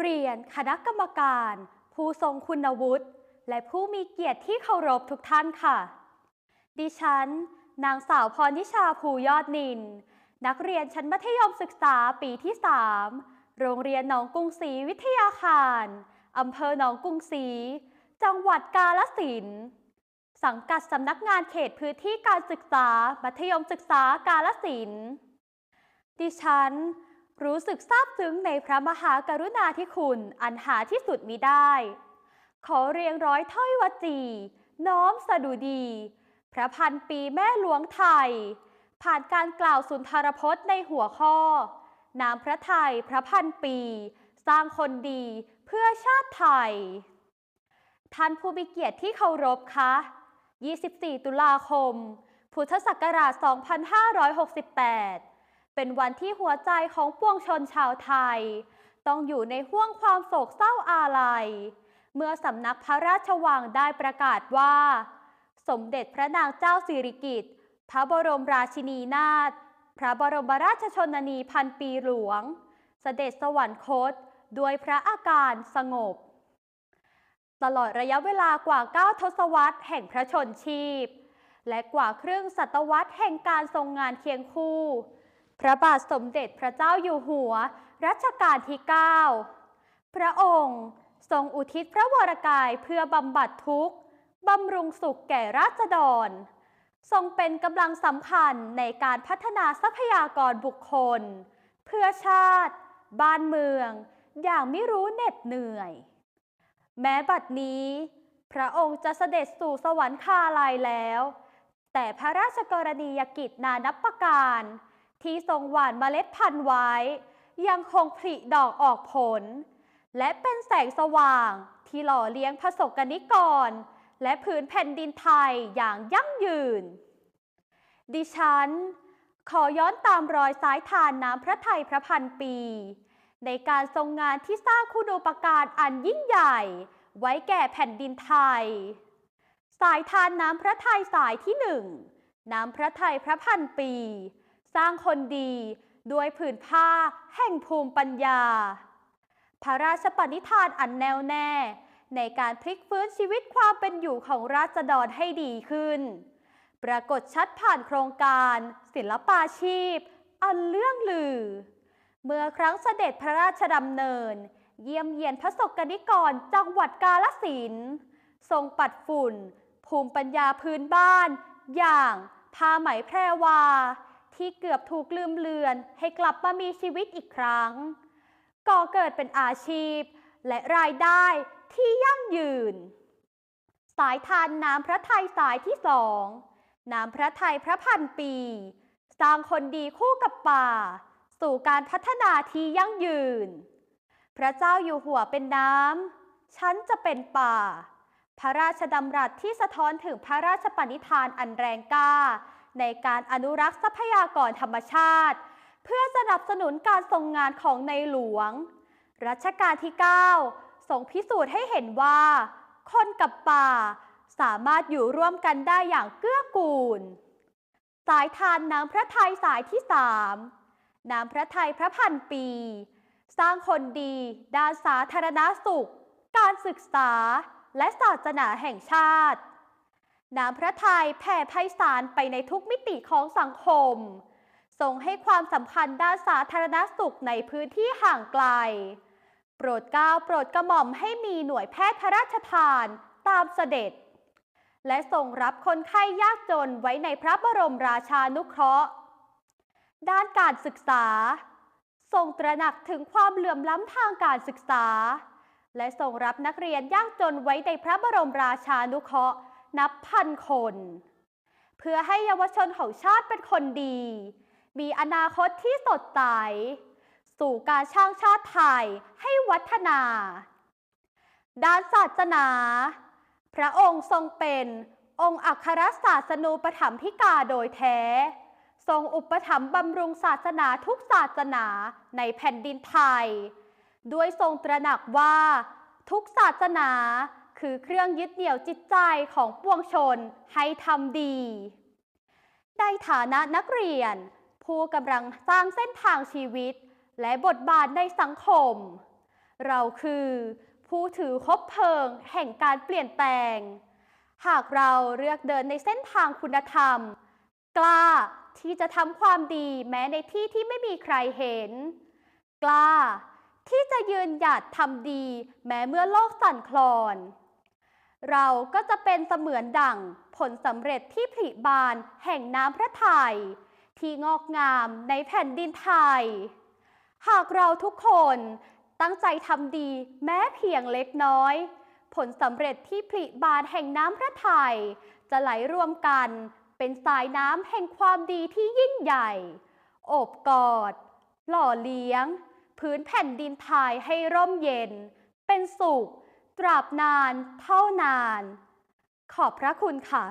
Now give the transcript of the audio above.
เรียนคณะกรรมการ ผู้ทรงคุณวุฒิและผู้มีเกียรติที่เคารพทุกท่านค่ะ ดิฉัน นางสาวพรนิชาภูยอดนิน นักเรียนชั้นมัธยมศึกษาปีที่ 3 โรงเรียนหนองกรุงศรีวิทยาคารอำเภอหนองกรุงศรี จังหวัดกาฬสินธุ์สังกัดสำนักงานเขตพื้นที่การศึกษา มัธยมศึกษากาฬสินธุ์ดิฉัน รู้สึกซาบซึ้งในพระมหากรุณาธิคุณอันหาที่สุดมิได้ ขอเรียงร้อยถ้อยวจี น้อมสดุดี พระพันปีแม่หลวงไทย ผ่านการกล่าวสุนทรพจน์ในหัวข้อ นามพระไทยพระพันปี สร้างคนดีเพื่อชาติไทย ท่านผู้มีเกียรติที่เคารพคะ 24 ตุลาคม พุทธศักราช 2568 เป็นวันที่หัวใจของปวงชนชาวไทย ต้องอยู่ในห่วงความโศกเศร้าอาลัย เมื่อสำนักพระราชวังได้ประกาศว่า สมเด็จพระนางเจ้าสิริกิติ์พระบรมราชินีนาถพระบรมราชชนนีพันปีหลวงเสด็จสวรรคตด้วยพระอาการสงบ ตลอดระยะเวลากว่า 9 ทศวรรษแห่งพระชนชีพ และกว่าครึ่งศตวรรษแห่งการทรงงานเคียงคู่ พระบาทสมเด็จพระเจ้าอยู่หัว รัชกาลที่ 9 พระองค์ทรงอุทิศพระวรกายเพื่อบำบัดทุกข์บำรุงสุขแก่ราษฎร ทรงเป็นกำลังสำคัญในการพัฒนาทรัพยากรบุคคล เพื่อชาติ บ้านเมือง อย่างไม่รู้เหน็ดเหนื่อย แม้บัดนี้ พระองค์จะเสด็จสู่สวรรคาลัยแล้ว แต่พระราชกรณียกิจนานับประการ ที่ทรงหว่านเมล็ดพันธุ์ไว้ ยังคงผลิดอกออกผล และเป็นแสงสว่างที่หล่อเลี้ยงพระสกนิกร และผืนแผ่นดินไทยอย่างยั่งยืน ดิฉัน ขอย้อนตามรอยสายทานน้ำพระไทยพระพันปี ในการทรงงานที่สร้างคุณูปการอันยิ่งใหญ่ ไว้แก่แผ่นดินไทย สายทานน้ำพระไทยสายที่หนึ่งน้ำพระไทยพระพันปี สร้างคนดีด้วยผืนผ้าแห่งภูมิปัญญา พระราชปณิธานอันแน่วแน่ ในการพลิกฟื้นชีวิตความเป็นอยู่ของราษฎรให้ดีขึ้น ปรากฏชัดผ่านโครงการ ศิลปาชีพ อันเลื่องลือ เมื่อครั้งเสด็จพระราชดำเนิน เยี่ยมเยียนพระสกนิกรจังหวัดกาฬสินทรงปัดฝุ่น ภูมิปัญญาพื้นบ้าน อย่างผ้าไหมแพรวา ที่เกือบถูกลืมเลือนให้กลับมามีชีวิตอีกครั้ง ก่อเกิดเป็นอาชีพ และรายได้ที่ยั่งยืน สายทานน้ำพระไทยสายที่สองน้ำพระไทยพระพันปี สร้างคนดีคู่กับป่า สู่การพัฒนาที่ยั่งยืน พระเจ้าอยู่หัวเป็นน้ำฉันจะเป็นป่า พระราชดำรัสที่สะท้อนถึงพระราชปณิธานอันแรงกล้า ในการอนุรักษ์ทรัพยากรธรรมชาติ เพื่อสนับสนุนการทรงงานของในหลวง รัชกาลที่ 9 ทรงพิสูจน์ให้เห็นว่า คนกับป่าสามารถอยู่ร่วมกันได้อย่างเกื้อกูล สายทานน้ำพระทัยสายที่สามน้ำพระทัยพระพันปี สร้างคนดี ด้านสาธารณสุข การศึกษา และศาสนาแห่งชาติ น้ำพระทัยแผ่ไพศาลไปในทุกมิติของสังคม ทรงให้ความสำคัญด้านสาธารณสุขในพื้นที่ห่างไกล โปรดเกล้าโปรดกระหม่อมให้มีหน่วยแพทย์พระราชทานตามเสด็จ และทรงรับคนไข้ยากจนไว้ในพระบรมราชานุเคราะห์ ด้านการศึกษา ทรงตระหนักถึงความเหลื่อมล้ำทางการศึกษา และทรงรับนักเรียนยากจนไว้ในพระบรมราชานุเคราะห์ นับพันคน เพื่อให้เยาวชนของชาติเป็นคนดี มีอนาคตที่สดใส สู่การช่างชาติไทยให้วัฒนา ด้านศาสนา พระองค์ทรงเป็นองค์อัครศาสนูปถัมภิกาโดยแท้ ทรงอุปถัมภ์บำรุงศาสนาทุกศาสนาในแผ่นดินไทย ด้วยทรงตระหนักว่าทุกศาสนา คือเครื่องยึดเหนี่ยวจิตใจของปวงชนให้ทำดี ในฐานะนักเรียน ผู้กำลังสร้างเส้นทางชีวิต และบทบาทในสังคม เราคือ ผู้ถือคบเพลิงแห่งการเปลี่ยนแปลง หากเราเลือกเดินในเส้นทางคุณธรรม กล้าที่จะทำความดีแม้ในที่ที่ไม่มีใครเห็น กล้าที่จะยืนหยัดทำดีแม้เมื่อโลกสั่นคลอน เราก็จะเป็นเสมือนดั่งผลสำเร็จที่ผลิบานแห่งน้ำพระทัยที่งอกงามในแผ่นดินไทย หากเราทุกคนตั้งใจทำดีแม้เพียงเล็กน้อย ผลสำเร็จที่ผลิบานแห่งน้ำพระทัยจะไหลรวมกันเป็นสายน้ำแห่งความดีที่ยิ่งใหญ่ โอบกอด หล่อเลี้ยง พื้นแผ่นดินไทยให้ร่มเย็น เป็นสุข ตราบนานเท่านาน ขอบพระคุณค่ะ